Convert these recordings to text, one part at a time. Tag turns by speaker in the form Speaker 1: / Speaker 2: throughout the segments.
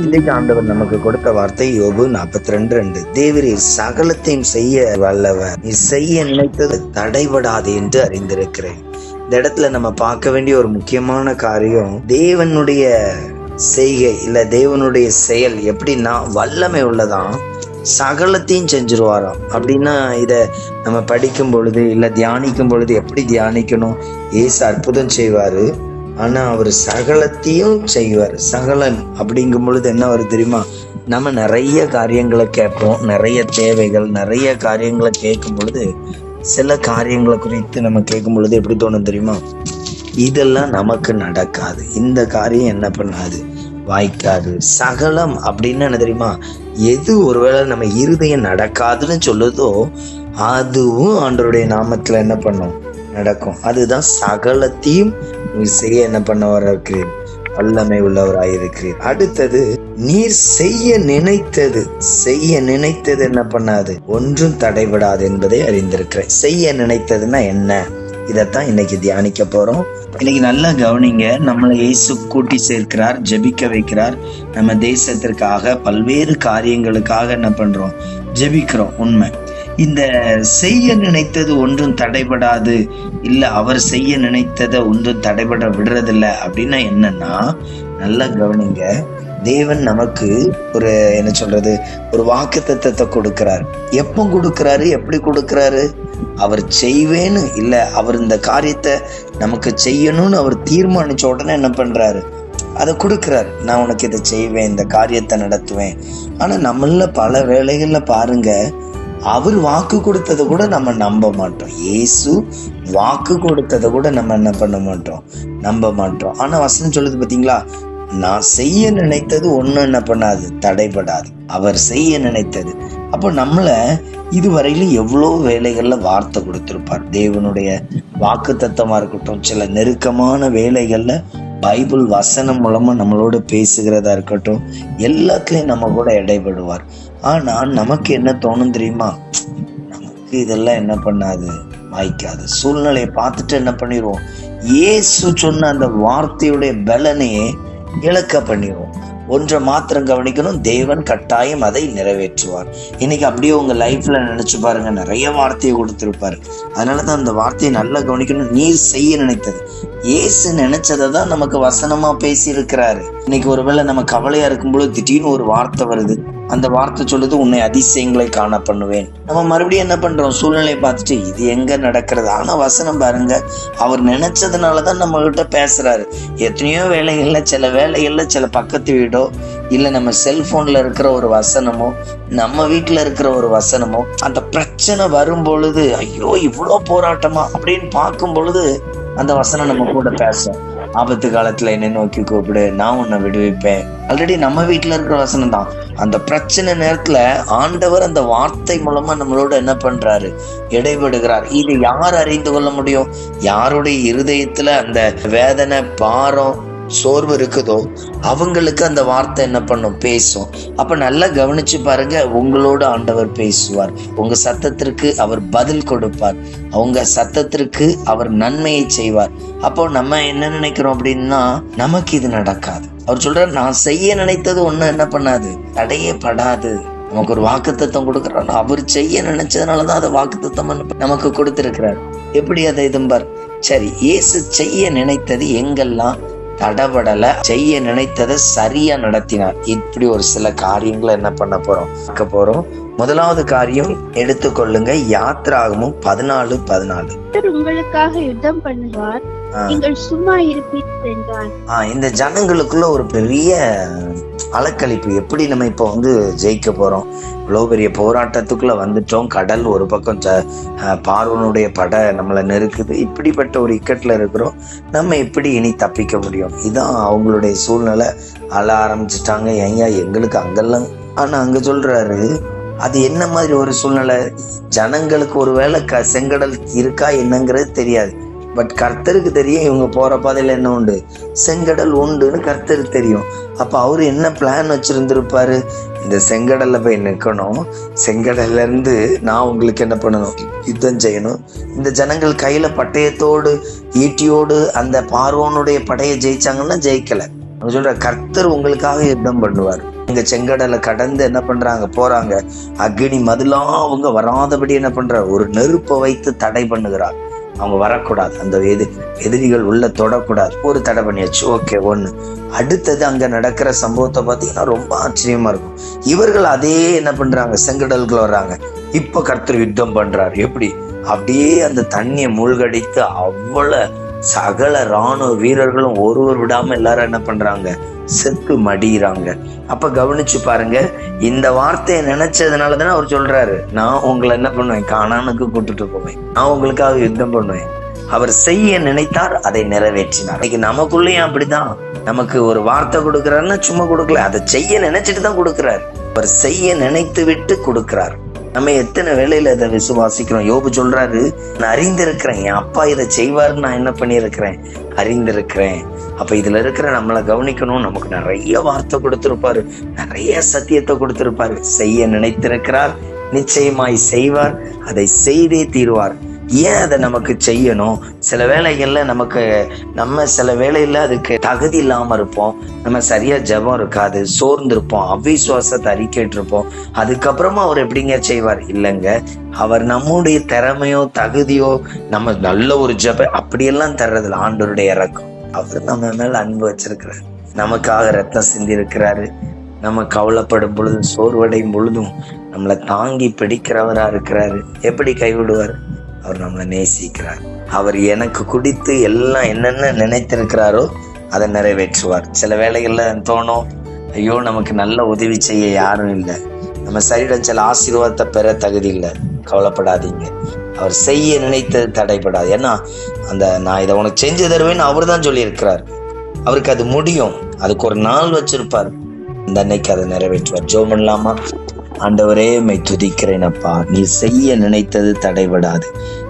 Speaker 1: இன்னைக்கு ஆண்டவர் நமக்கு கொடுத்த வார்த்தை யோபு நாற்பத்தி ரெண்டு ரெண்டு. தேவரீர் சகலத்தையும் செய்ய வல்லவர். நீ செய்ய நினைத்தது தடைபடாது என்று அறிந்திருக்கிறேன். இந்த இடத்துல நம்ம பார்க்க வேண்டிய ஒரு முக்கியமான காரியம் தேவனுடைய செய்கை இல்ல தேவனுடைய செயல் எப்படின்னா வல்லமை உள்ளதான் சகலத்தையும் செஞ்சிருவாராம். அப்படின்னா இத நம்ம படிக்கும் பொழுது இல்ல தியானிக்கும் பொழுது எப்படி தியானிக்கணும்? ஏசு அற்புதம் செய்வாரு. ஆனா அவர் சகலத்தையும் செய்வார். சகலன் அப்படிங்கும் பொழுது என்ன வரும் தெரியுமா? நம்ம நிறைய காரியங்களை கேட்போம் நிறைய தேவைகள் நிறைய காரியங்களை கேட்கும் பொழுது சில காரியங்களை குறித்து நம்ம கேட்கும் பொழுது எப்படி தோணும் தெரியுமா? இதெல்லாம் நமக்கு நடக்காது. இந்த காரியம் என்ன பண்ணாது? வாய்க்காது. சகலம் அப்படின்னு என்ன தெரியுமா? எது ஒருவேளை நம்ம இருதயம் நடக்காதுன்னு சொல்லுதோ அதுவும் ஆண்டருடைய நாமத்துல என்ன பண்ணும்? நடக்கும். அதுதான் சகலத்தையும் நீ செய்ய என்ன பண்ணவராக இருக்கிறீர்? வல்லமை உள்ளவராக உள்ளவராயிருக்கிறீர் அடுத்தது நீர் செய்ய நினைத்தது. செய்ய நினைத்தது என்ன பண்ணாது? ஒன்றும் தடைபடாது என்பதை அறிந்திருக்கிறேன். செய்ய நினைத்ததுன்னா என்ன? இதைத்தான் இன்னைக்கு தியானிக்க போறோம். இன்னைக்கு நல்லா கவனிங்க நம்மளை இயேசு கூட்டி சேர்க்கிறார் ஜெபிக்க வைக்கிறார். நம்ம தேசத்திற்காக பல்வேறு காரியங்களுக்காக என்ன பண்றோம்? ஜெபிக்கிறோம் உண்மை. இந்த செய்ய நினைத்தது ஒன்றும் தடைபடாது. இல்ல அவர் செய்ய நினைத்ததை ஒன்றும் தடைபட விடுறதில்ல. அப்படின்னா என்னன்னா நல்லா கவனிங்க. தேவன் நமக்கு ஒரு என்ன சொல்றது ஒரு வாக்கு தத்துவத்தை கொடுக்கிறார். எப்போ கொடுக்கிறாரு? எப்படி கொடுக்கிறாரு? அவர் செய்வேன்னு இல்ல அவர் இந்த காரியத்தை நமக்கு செய்யணும்னு அவர் தீர்மானிச்ச உடனே என்ன பண்றாரு? அதை கொடுக்குறாரு. நான் உனக்கு இதை செய்வேன் இந்த காரியத்தை நடத்துவேன். ஆனால் நம்மள பல வேலைகளில் பாருங்கள் அவர் வாக்கு கொடுத்ததை கூட நம்ம நம்ப மாட்டோம். ஏசு வாக்கு கொடுத்ததை கூட நம்ம என்ன பண்ண மாட்டோம்? நம்ப மாட்டோம். ஆனா வசனம் சொல்லுது பாத்தீங்களா? நான் செய்ய நினைத்தது ஒண்ணும் என்ன பண்ணாது? தடைபடாது. அவர் செய்ய நினைத்தது. அப்போ நம்மளை இதுவரையிலும் எவ்வளோ வேலைகளில் வார்த்தை கொடுத்துருப்பார். தேவனுடைய வாக்கு தத்தமாக இருக்கட்டும் சில நெருக்கமான வேலைகளில் பைபிள் வசனம் மூலமாக நம்மளோட பேசுகிறதா இருக்கட்டும் எல்லாத்துலேயும் நம்ம கூட இடைபடுவார். ஆனால் நமக்கு என்ன தோணும் தெரியுமா? நமக்கு இதெல்லாம் என்ன பண்ணாது? வாய்க்காது. சூழ்நிலையை பார்த்துட்டு என்ன பண்ணிடுவோம் ஏசு சொன்ன அந்த வார்த்தையுடைய பலனையே இழக்க பண்ணிடுவோம் ஒன்றை மாத்திரம் கவனிக்கணும். தேவன் கட்டாயம் அதை நிறைவேற்றுவார். இன்னைக்கு அப்படியே உங்க லைஃப்ல நினைச்சு பாருங்க. நிறைய வார்த்தையை கொடுத்துருப்பாரு. அதனாலதான் அந்த வார்த்தையை நல்லா கவனிக்கணும். நீர் செய்ய நினைத்தது. இயேசு நினைச்சதை தான் நமக்கு வசனமா பேசி இருக்கிறாரு இன்னைக்கு ஒருவேளை நம்ம கவலையா இருக்கும்பொழுது திடீர்னு ஒரு வார்த்தை வருது. அந்த வார்த்தை சொல்லுது உன்னை அதிசயங்களை காண பண்ணுவேன். நம்ம மறுபடியும் என்ன பண்றோம்? சூழ்நிலையை பார்த்துட்டு இது எங்க நடக்கிறது? ஆனா வசனம் பாருங்க அவர் நினைச்சதுனாலதான் நம்ம கிட்ட பேசுறாரு. எத்தனையோ வேலைகள்ல சில வேலைகள்ல சில பக்கத்து வீடோ இல்ல நம்ம செல்போன்ல இருக்கிற ஒரு வசனமோ நம்ம வீட்டுல இருக்கிற ஒரு வசனமோ அந்த பிரச்சனை வரும் பொழுது ஐயோ இவ்வளோ போராட்டமா? அப்படின்னு பார்க்கும் பொழுது அந்த வசனம் நம்ம கூட பேசும். ஆபத்து காலத்துல என்னை நோக்கி கூப்பிடு நான் உன்னை விடுவிப்பேன். ஆல்ரெடி நம்ம வீட்டுல இருக்கிற வசனம் தான் அந்த பிரச்சனை நேரத்துல ஆண்டவர் அந்த வார்த்தை மூலமா நம்மளோட என்ன பண்றாரு? இடைபடுகிறார். இது யார் அறிந்து கொள்ள முடியும்? யாருடைய இருதயத்துல அந்த வேதனை பாரம் சோர்வு இருக்குதோ அவங்களுக்கு அந்த வார்த்தை என்ன பண்ணும்? பேசும். அப்ப நல்லா கவனிச்சு பாருங்க உங்களோட ஆண்டவர் பேசுவார். உங்க சத்தத்திற்கு அவர் பதில் கொடுப்பார். அவங்க சத்தத்திற்கு அவர் நன்மையை செய்வார். அப்போ நம்ம என்ன நினைக்கிறோம் அப்படின்னா நமக்கு இது நடக்காது. அவர் சொல்றார் நான் செய்ய நினைத்தது ஒண்ணு என்ன பண்ணாது? தடையே படாது நமக்கு ஒரு வாக்குத்தத்தம் கொடுக்குறாரு. அவர் செய்ய நினைச்சதுனாலதான் அதை வாக்குத்தத்தம் நமக்கு கொடுத்திருக்கிறார். எப்படி அதை இதும்பார் சரி இயேசு செய்ய நினைத்தது எங்கெல்லாம்? தடபடல செய்ய நினைத்ததை சரியா நடத்தினார். இப்படி ஒரு சில காரியங்களை என்ன பண்ண போறோம்? பார்க்க போறோம். முதலாவது காரியம் எடுத்துக்கொள்ளுங்க. யாத்திராகமும் பதினாலு பதினாலு.
Speaker 2: உங்களுக்காக யுத்தம் பண்ணுவார். நீங்கள் சும்மா இருப்பீர்கள் என்றார்
Speaker 1: இந்த ஜனங்களுக்குள்ள ஒரு பெரிய அலக்களிப்பு எப்படி நம்ம இப்போ வந்து ஜெயிக்க போறோம்? இவ்வளோ பெரிய போராட்டத்துக்குள்ள வந்துட்டோம். கடல் ஒரு பக்கம் ஜ- ஆஹ் பார்வனுடைய படை நம்மளை நெருக்குது. இப்படிப்பட்ட ஒரு இக்கட்டில் இருக்கிறோம். நம்ம எப்படி இனி தப்பிக்க முடியும்? இதான் அவங்களுடைய சூழ்நிலை. அழ ஆரம்பிச்சிட்டாங்க. ஏங்க எங்களுக்கு அங்கெல்லாம் ஆனா அங்க சொல்றாரு அது என்ன மாதிரி ஒரு சூழ்நிலை? ஜனங்களுக்கு ஒருவேளை க செங்கடல் இருக்கா என்னங்கிறது தெரியாது. பட் கர்த்தருக்கு தெரியும் இவங்க போகிற பாதையில் என்ன உண்டு? செங்கடல் உண்டுன்னு கர்த்தருக்கு தெரியும். அப்போ அவர் என்ன பிளான் வச்சுருந்துருப்பாரு? இந்த செங்கடலில் போய் நிற்கணும் செங்கடல்லேருந்து நான் உங்களுக்கு என்ன பண்ணணும்? யுத்தம் செய்யணும். இந்த ஜனங்கள் கையில் பட்டயத்தோடு ஈட்டியோடு அந்த பார்வோனுடைய படையை ஜெயிச்சாங்கன்னா ஜெயிக்கலை. அவர் சொல்ற கர்த்தர் உங்களுக்காக யுத்தம் பண்ணுவார். இங்க செங்கடலை கடந்து என்ன பண்றாங்க? போறாங்க. அக்னி மதுலாம் அவங்க வராதபடி என்ன பண்றார்? ஒரு நெருப்பை வைத்து தடை பண்ணுகிறார். அவங்க வரக்கூடாது. அந்த எது எதிரிகள் உள்ள தொடக்கூடாது. ஒரு தடை பண்ணியாச்சு ஓகே ஒன்று அடுத்தது அங்கே நடக்கிற சம்பவத்தை பார்த்தீங்கன்னா ரொம்ப ஆச்சரியமா இருக்கும். இவர்கள் அதே என்ன பண்றாங்க? செங்கடல்கள் வர்றாங்க. இப்போ கர்த்தர் யுத்தம் பண்றாரு. எப்படி? அப்படியே அந்த தண்ணியை மூழ்கடித்து அவ்வளோ சகல ராணுவ வீரர்களும் ஒருவர் விடாமல் எல்லாரும் என்ன பண்றாங்க? செத்து மடியிறாங்க. அப்ப கவனிச்சு பாருங்க இந்த வார்த்தையை நினைச்சதுனால தானே அவர் சொல்றாரு நான் உங்களை என்ன பண்ணுவேன்? காணானுக்கு கூட்டுட்டு போவேன். நான் உங்களுக்காக யுத்தம் பண்ணுவேன். அவர் செய்ய நினைத்தார் அதை நிறைவேற்றினார். இன்னைக்கு நமக்குள்ளேயும் அப்படிதான். நமக்கு ஒரு வார்த்தை கொடுக்குறாருன்னா சும்மா கொடுக்கல. அதை செய்ய நினைச்சிட்டு தான் கொடுக்கிறார். அவர் செய்ய நினைத்து விட்டு கொடுக்கிறார். நம்ம எத்தனை வேலையில இதை விசுவாசிக்கிறோம் யோபு சொல்றாரு நான் அறிந்திருக்கிறேன். என் அப்பா இதை செய்வாருன்னு நான் என்ன பண்ணியிருக்கிறேன்? அறிந்திருக்கிறேன். அப்ப இதுல இருக்கிற நம்மளை கவனிக்கணும் நமக்கு நிறைய வார்த்தை கொடுத்திருப்பாரு. நிறைய சத்தியத்தை கொடுத்திருப்பாரு. செய்ய நினைத்திருக்கிறார் நிச்சயமாய் செய்வார் அதை செய்தே தீருவார். ஏன் அதை நமக்கு செய்யணும்? சில வேளைகள்ல நமக்கு நம்ம சில வேளையில அதுக்கு தகுதி இல்லாம இருப்போம். நம்ம சரியா ஜெபம் இருக்காது சோர்ந்து இருப்போம் அவிசுவாசத்தை அறிக்கைட்டு இருப்போம் அதுக்கப்புறமா அவர் எப்படிங்க செய்வார்? இல்லைங்க. அவர் நம்முடைய திறமையோ தகுதியோ நம்ம நல்ல ஒரு ஜப அப்படியெல்லாம் தர்றதில்ல. ஆண்டோருடைய இறக்கம். அவர் நம்ம மேல அன்பு வச்சிருக்கிறார். நமக்காக ரத்தம் சிந்தி இருக்கிறாரு நம்ம கவலைப்படும் பொழுதும் சோர்வடையும் பொழுதும் நம்மளை தாங்கி பிடிக்கிறவரா இருக்கிறாரு. எப்படி கைவிடுவார்? அவர் நம்மளை நேசிக்கிறார். அவர் எனக்கு குடித்து எல்லாம் என்னென்ன நினைத்திருக்கிறாரோ அதை நிறைவேற்றுவார். சில வேலைகளில் தோணும் ஐயோ நமக்கு நல்ல உதவி செய்ய யாரும் இல்லை. நம்ம சரீரம் சில ஆசீர்வாதத்தை பெற தகுதி இல்லை. கவலைப்படாதீங்க. அவர் செய்ய நினைத்தது தடைப்படாது ஏன்னா அந்த நான் இதை உனக்கு செஞ்சு தருவேன்னு அவர் தான் சொல்லியிருக்கிறார். அவருக்கு அது முடியும். அதுக்கு ஒரு நாள் வச்சிருப்பார். இந்த அன்னைக்கு அதை நிறைவேற்றுவார். ஜோ பண்ணலாமா? ஆண்டவரே மை துதிக்கிறேன் அப்பா. நீ செய்ய நினைத்தது தடைபடாது.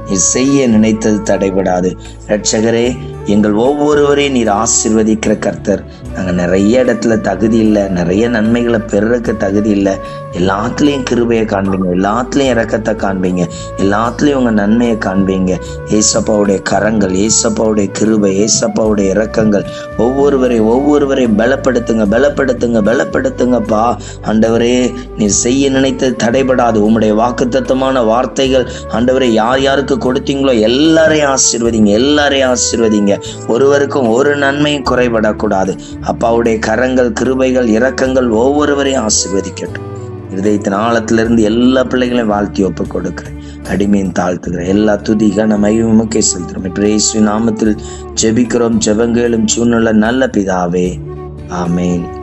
Speaker 1: நீ செய்ய நினைத்தது தடைபடாது. ரட்சகரே எங்கள் ஒவ்வொருவரையும் நீர் ஆசிர்வதிக்கிற கர்த்தர். நாங்கள் நிறைய இடத்துல தகுதி இல்லை நிறைய நன்மைகளை பெறக்கு தகுதி இல்லை. எல்லாத்துலேயும் கிருபையை காண்பீங்க எல்லாத்துலேயும் இறக்கத்தை காண்பீங்க எல்லாத்துலேயும் உங்கள் நன்மையை காண்பீங்க. ஏசப்பாவுடைய கரங்கள் ஏசப்பாவுடைய கிருபை ஏசப்பாவுடைய இறக்கங்கள் ஒவ்வொருவரை ஒவ்வொருவரை பலப்படுத்துங்க பலப்படுத்துங்க பலப்படுத்துங்கப்பா. ஆண்டவரே நீ செய்ய நினைத்து தடைபடாது. உம்முடைய வாக்குத்தத்தமான வார்த்தைகள் ஆண்டவரை யார் யாருக்கு கொடுத்தீங்களோ எல்லாரையும் ஆசீர்வதிங்க எல்லாரையும் ஆசீர்வதிங்க. ஒருவருக்கும் ஒரு நன்மையும் குறைபடக்கூடாது. அப்பாவுடைய கரங்கள் கிருபைகள் இரக்கங்கள் ஒவ்வொருவரையும் ஆசீர்வதிக்கட்டும். இருதயத்தின் ஆழத்திலிருந்து எல்லா பிள்ளைகளையும் வாழ்த்தி ஒப்பு கொடுக்கிறேன். அடிமையின் தாழ்த்துகிறேன் எல்லா துதி கன மகிமுக்கே செலுத்துறோம் இப்ப நாமத்தில் ஜெபிக்கிறோம் ஜெபங்களும் சூழ்நிலை நல்ல பிதாவே. ஆமேன்.